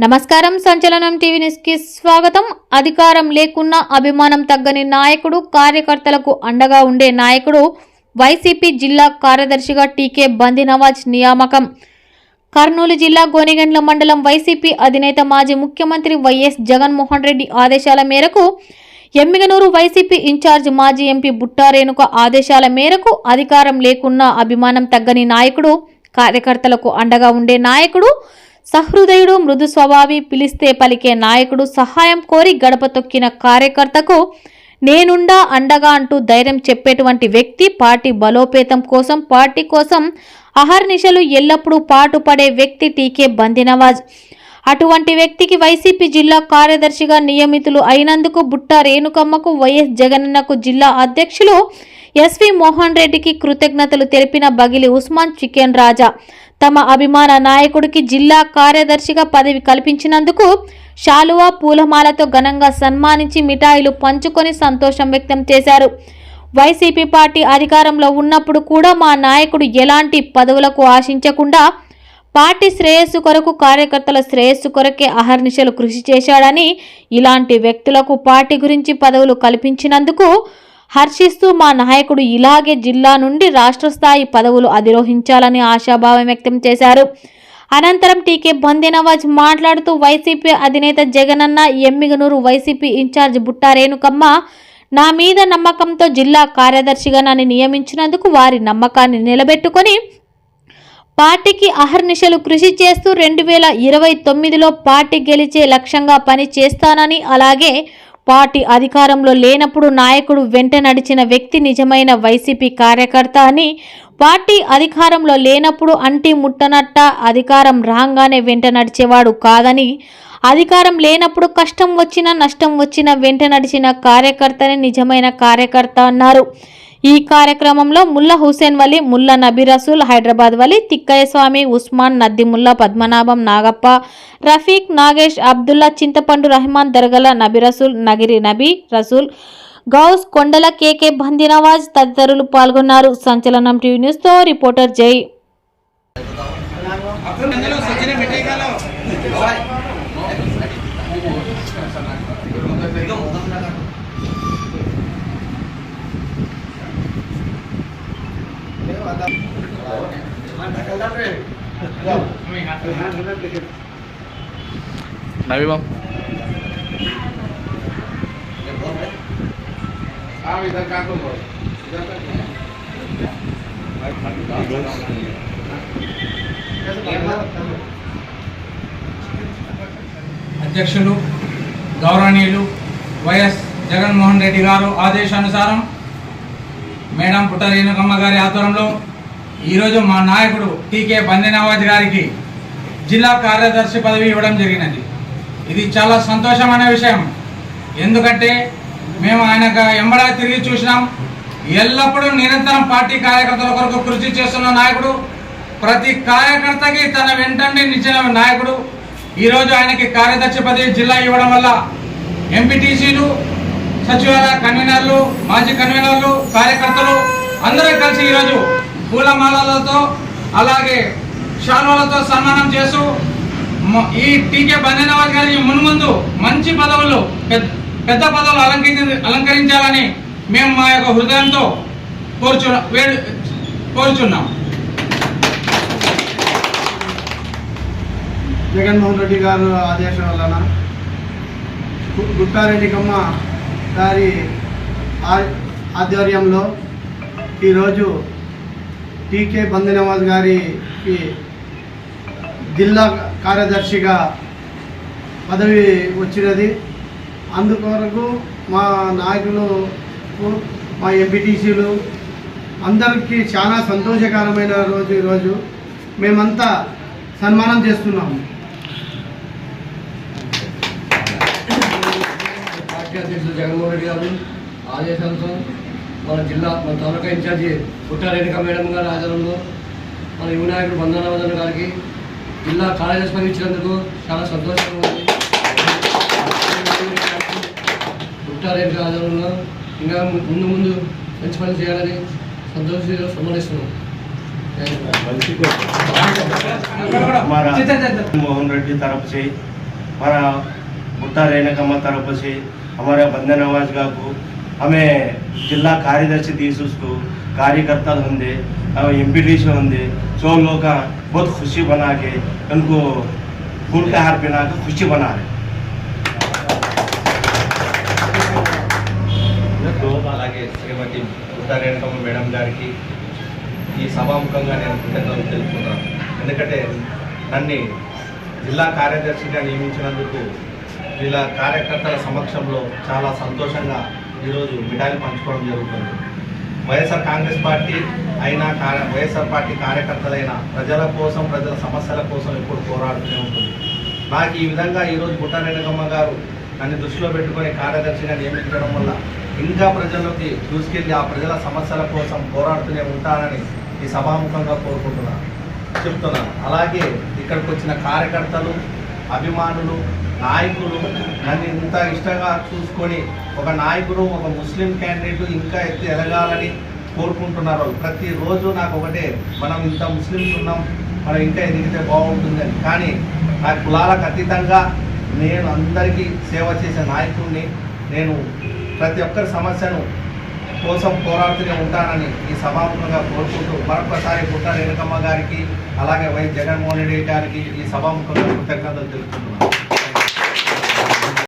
నమస్కారం సంచలనం టీవీ న్యూస్కి స్వాగతం. అధికారం లేకున్నా అభిమానం తగ్గని నాయకుడు కార్యకర్తలకు అండగా ఉండే నాయకుడు వైసీపీ జిల్లా కార్యదర్శిగా టీకే బంది నవాజ్ నియామకం. కర్నూలు జిల్లా గోనిగండ్ల మండలం వైసీపీ అధినేత మాజీ ముఖ్యమంత్రి వైఎస్ జగన్మోహన్ రెడ్డి ఆదేశాల మేరకు ఎమ్మిగనూరు వైసీపీ ఇన్ఛార్జ్ మాజీ ఎంపీ బుట్టా రేణుక ఆదేశాల మేరకు అధికారం లేకున్నా అభిమానం తగ్గని నాయకుడు కార్యకర్తలకు అండగా ఉండే నాయకుడు సహృదయుడు మృదు స్వభావి పిలిస్తే పలికే నాయకుడు సహాయం కోరి గడప తొక్కిన కార్యకర్తకు నేనుండా అండగా అంటూ ధైర్యం చెప్పేటువంటి వ్యక్తి పార్టీ బలోపేతం కోసం పార్టీ కోసం అహర్నిశలు ఎల్లప్పుడూ పాటుపడే వ్యక్తి టీకే బందినవాజ్. అటువంటి వ్యక్తికి వైసీపీ జిల్లా కార్యదర్శిగా నియమితులు అయినందుకు బుట్ట రేణుకమ్మకు వైఎస్ జగనన్నకు జిల్లా అధ్యక్షులు ఎస్వి మోహన్ రెడ్డికి కృతజ్ఞతలు తెలిపిన బగిలి ఉస్మాన్ చికెన్ రాజా. తమ అభిమాన నాయకుడికి జిల్లా కార్యదర్శిగా పదవి కల్పించినందుకు శాలువా పూలమాలతో ఘనంగా సన్మానించి మిఠాయిలు పంచుకొని సంతోషం వ్యక్తం చేశారు. వైసీపీ పార్టీ అధికారంలో ఉన్నప్పుడు కూడా మా నాయకుడు ఎలాంటి పదవులకు ఆశించకుండా పార్టీ శ్రేయస్సు కొరకు కార్యకర్తల శ్రేయస్సు కొరకే అహర్నిశలు కృషి చేశాడని ఇలాంటి వ్యక్తులకు పార్టీ గురించి పదవులు కల్పించినందుకు హర్షిస్తూ మా నాయకుడు ఇలాగే జిల్లా నుండి రాష్ట్ర స్థాయి పదవులు అధిరోహించాలని ఆశాభావం వ్యక్తం చేశారు. అనంతరం టీకే బందెనవాజ్ మాట్లాడుతూ వైసీపీ అధినేత జగనన్న ఎమ్మిగనూరు వైసీపీ ఇన్ఛార్జ్ బుట్టా రేణుకమ్మ నా మీద నమ్మకంతో జిల్లా కార్యదర్శిగా నన్ను నియమించినందుకు వారి నమ్మకాన్ని నిలబెట్టుకొని పార్టీకి అహర్నిశలు కృషి చేస్తూ రెండు వేల ఇరవై తొమ్మిదిలో పార్టీ గెలిచే లక్ష్యంగా పని చేస్తానని అలాగే పార్టీ అధికారంలో లేనప్పుడు నాయకుడు వెంట నడిచిన వ్యక్తి నిజమైన వైసీపీ కార్యకర్త అని పార్టీ అధికారంలో లేనప్పుడు అంటి ముట్టనట్ట అధికారం రాగానే వెంట నడిచేవాడు కాదని అధికారం లేనప్పుడు కష్టం వచ్చినా నష్టం వచ్చినా వెంట నడిచిన కార్యకర్తనే నిజమైన కార్యకర్త అన్నారు. ఈ కార్యక్రమంలో ముల్లా హుసేన్ వలి ముల్లా నబీ రసూల్ హైదరాబాద్ వలి తిక్కయ్య స్వామి ఉస్మాన్ నద్దిముల్లా పద్మనాభం నాగప్ప రఫీక్ నాగేష్ అబ్దుల్లా చింతపండు రహమాన్ దర్గల నబీ రసూల్ నగిరి నబీ రసూల్ గౌస్ కొండల కేకే బందినవాజ్ తదితరులు పాల్గొన్నారు. సంచలనం టీవీ న్యూస్తో రిపోర్టర్ జై. నవీ బాబు అధ్యక్షులు గౌరవనీయులు వైఎస్ జగన్మోహన్ రెడ్డి గారు ఆదేశానుసారం మేడం పుట్టరేణుకమ్మ గారి ఆధ్వర్యంలో ఈరోజు మా నాయకుడు టీకే బందెనవాజ్ గారికి జిల్లా కార్యదర్శి పదవి ఇవ్వడం జరిగినది. ఇది చాలా సంతోషమైన విషయం. ఎందుకంటే మేము ఆయన ఎంబడా తిరిగి చూసినాం. ఎల్లప్పుడూ నిరంతరం పార్టీ కార్యకర్తల కొరకు కృషి చేస్తున్న నాయకుడు ప్రతి కార్యకర్తకి తన వెంటనే నిచ్చిన నాయకుడు. ఈరోజు ఆయనకి కార్యదర్శి పదవి జిల్లా ఇవ్వడం వల్ల ఎంపీటీసీలు సచివాలయ కన్వీనర్లు మాజీ కన్వీనర్లు కార్యకర్తలు అందరూ కలిసి ఈరోజు పూలమాలలతో అలాగే శాలువలతో సన్మానం చేస్తూ ఈ టీకే బందెనవాజ్ గారి మున్ముందు మంచి పదవులు పెద్ద పెద్ద పదవులు అలంకరించి అలంకరించాలని మేము మా యొక్క హృదయంతో కోరుచు కోరుచున్నాం. జగన్మోహన్ రెడ్డి గారు ఆదేశం వలన గుట్టారెడ్డి కమ్మ గారి ఆ- ఆధ్వర్యంలో ఈరోజు టీకే బందనవాజ్ గారికి జిల్లా కార్యదర్శిగా పదవి వచ్చినది. అందుకొరకు మా నాయకులు మా ఎంపీటీసీలు అందరికీ చాలా సంతోషకరమైన రోజు ఈరోజు మేమంతా సన్మానం చేస్తున్నాము పార్టీ అధ్యక్షులు జగన్మోహన్ రెడ్డి గారు ఆదేశాలతో మన జిల్లా మన తాలూకా ఇన్ఛార్జి పుట్టారెడ్డి మేడం గారి ఆధారంలో మన యువ నాయకుడు బంధనవర్ధన్ గారికి ఇలా కాలేజెస్ పరిచినందుకు చాలా సంతోషంగా ఉంది. ఉంటారే ఆధ్వర్యంలో. ఇంకా ముందు ముందు మంచి పని చేయాలని సంతోషం సమ్మనిస్తున్నాం మోహన్ రెడ్డి తరపు చేయి. మన ముట్టారేణకమ్మ తరపు చేయి. అమరా బంధనవాజ్ గారు हमें जिला कार्यदर्शी दी उसको कार्यकर्ता होंगे एम पी डी से होंगे सो लोग का बहुत खुशी बना के उनको फूल का हार पहना के खुशी बना रहे అలాగే శ్రీమతి ఉత్తరేణకమ్మ మేడం గారికి ఈ సభాముఖంగా నేను కృతజ్ఞతలు తెలుపుతున్నాను ఎందుకంటే నన్ను జిల్లా కార్యదర్శిగా నియమించినందుకు వీళ్ళ కార్యకర్తల సమక్షంలో చాలా సంతోషంగా ఈరోజు మిఠాయిలు పంచుకోవడం జరుగుతుంది. వైఎస్ఆర్ కాంగ్రెస్ పార్టీ అయినా కార్య వైఎస్ఆర్ పార్టీ కార్యకర్తలైన ప్రజల కోసం ప్రజల సమస్యల కోసం ఎప్పుడు పోరాడుతూనే ఉంటుంది. నాకు ఈ విధంగా ఈరోజు పుట్టారెడ్డమ్మ గారు నన్ను దృష్టిలో పెట్టుకొని కార్యదర్శిగా నియమించడం వల్ల ఇంకా ప్రజల్లోకి దూసుకెళ్ళి ఆ ప్రజల సమస్యల కోసం పోరాడుతూనే ఉంటానని ఈ సభాముఖంగా కోరుకుంటున్నాను చెప్తున్నాను అలాగే ఇక్కడికి వచ్చిన కార్యకర్తలు అభిమానులు నాయకుడు నన్ను ఇంత ఇష్టంగా చూసుకొని ఒక నాయకుడు ఒక ముస్లిం క్యాండిడేట్ ఇంకా ఎత్తి ఎదగాలని కోరుకుంటున్నారు ప్రతిరోజు నాకు ఒకటే మనం ఇంత ముస్లిమ్స్ ఉన్నాం మనం ఇంకా ఎదిగితే బాగుంటుందని. కానీ నా కులాలకు అతీతంగా నేను అందరికీ సేవ చేసే నాయకుడిని నేను ప్రతి ఒక్కరి సమస్యను కోసం పోరాడుతూనే ఉంటానని ఈ సభాముఖంగా కోరుకుంటూ మరొకసారి పుట్ట రేణుకమ్మ గారికి అలాగే వై జగన్మోహన్ రెడ్డి గారికి ఈ సభాముఖంగా కృతజ్ఞతలు తెలుపుతున్నాను.